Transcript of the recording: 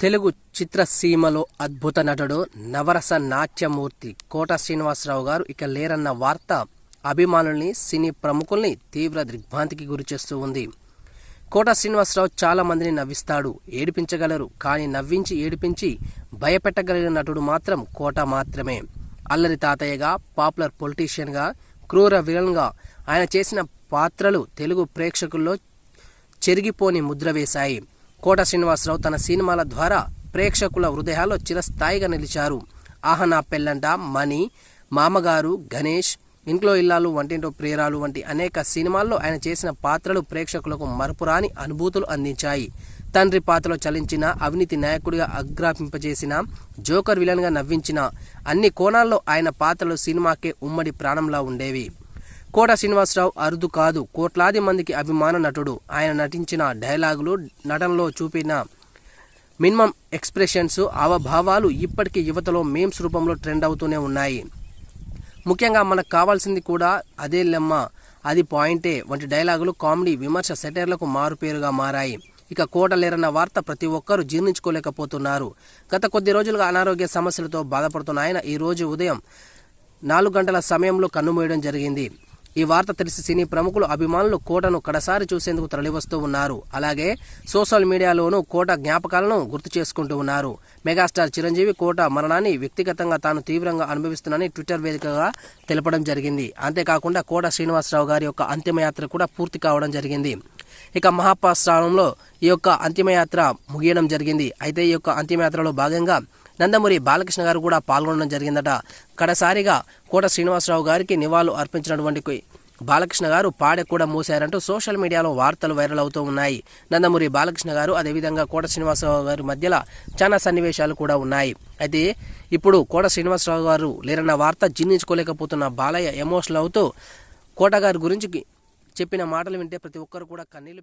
తెలుగు చిత్రసీమలో అద్భుత నటుడు నవరస నాట్యమూర్తి కోట శ్రీనివాసరావు గారు ఇక లేరన్న వార్త అభిమానుల్ని సినీ ప్రముఖుల్ని తీవ్ర దిగ్భ్రాంతికి గురిచేస్తూ ఉంది. కోట శ్రీనివాసరావు చాలా మందిని నవ్విస్తాడు ఏడిపించగలరు కానీ నవ్వించి ఏడిపించి భయపెట్టగలిగిన నటుడు మాత్రం కోట మాత్రమే. అల్లరి తాతయ్యగా పాపులర్ పొలిటీషియన్గా క్రూర విలన్గా ఆయన చేసిన పాత్రలు తెలుగు ప్రేక్షకుల్లో చెరిగిపోని ముద్ర వేశాయి. కోట శ్రీనివాసరావు తన సినిమాల ద్వారా ప్రేక్షకుల హృదయాల్లో చిరస్థాయిగా నిలిచారు. ఆహనా పెళ్ళంట మణి మామగారు గణేష్ ఇంట్లో ఇల్లాలు వంటింటో ప్రేరాలు వంటి అనేక సినిమాల్లో ఆయన చేసిన పాత్రలు ప్రేక్షకులకు మరపురాని అనుభూతులు అందించాయి. తండ్రి పాత్రలో చలించిన అవినీతి నాయకుడిగా అగ్రాపింపజేసిన జోకర్ విలన్గా నవ్వించిన అన్ని కోణాల్లో ఆయన పాత్రలు సినిమాకే ఉమ్మడి ప్రాణంలా ఉండేవి. కోట శ్రీనివాసరావు అరుదు కాదు. కోట్లాది మందికి అభిమాన నటుడు. ఆయన నటించిన డైలాగులు నటనలో చూపిన మినిమం ఎక్స్ప్రెషన్స్ అవభావాలు ఇప్పటికీ యువతలో మేమ్స్ రూపంలో ట్రెండ్ అవుతూనే ఉన్నాయి. ముఖ్యంగా మనకు కావాల్సింది కూడా అదే లెమ్మ. అది పాయింటే. వంటి డైలాగులు కామెడీ విమర్శ సెటైర్లకు మారుపేరుగా మారాయి. ఇక కోటలేరన్న వార్త ప్రతి ఒక్కరూ జీర్ణించుకోలేకపోతున్నారు. గత కొద్ది రోజులుగా అనారోగ్య సమస్యలతో బాధపడుతున్న ఆయన ఈరోజు ఉదయం నాలుగు గంటల సమయంలో కన్నుమూయడం జరిగింది. ఈ వార్త తెలిసి సినీ ప్రముఖులు అభిమానులు కోటను కడసారి చూసేందుకు తరలివస్తూ ఉన్నారు. అలాగే సోషల్ మీడియాలోనూ కోట జ్ఞాపకాలను గుర్తు చేసుకుంటూ ఉన్నారు. మెగాస్టార్ చిరంజీవి కోట మరణాన్ని వ్యక్తిగతంగా తాను తీవ్రంగా అనుభవిస్తున్నానని ట్విట్టర్ వేదికగా తెలపడం జరిగింది. అంతేకాకుండా కోట శ్రీనివాసరావు గారి యొక్క అంతిమయాత్ర కూడా పూర్తి కావడం జరిగింది. ఇక మహాప్రస్థానంలో ఈ యొక్క అంతిమయాత్ర ముగియడం జరిగింది. అయితే ఈ యొక్క అంతిమయాత్రలో భాగంగా నందమూరి బాలకృష్ణ గారు కూడా పాల్గొనడం జరిగిందట. కడసారిగా కోట శ్రీనివాసరావు గారికి నివాళులు అర్పించినటువంటి బాలకృష్ణ గారు పాడె కూడా మూశారంటూ సోషల్ మీడియాలో వార్తలు వైరల్ అవుతూ ఉన్నాయి. నందమూరి బాలకృష్ణ గారు అదేవిధంగా కోట శ్రీనివాసరావు గారి మధ్యలో చాలా సన్నివేశాలు కూడా ఉన్నాయి. అయితే ఇప్పుడు కోట శ్రీనివాసరావు గారు లేరన్న వార్త జీర్ణించుకోలేకపోతున్న బాలయ్య ఎమోషనల్ అవుతూ కోట గారి గురించి చెప్పిన మాటలు వింటే ప్రతి ఒక్కరు కూడా కన్నీళ్ళు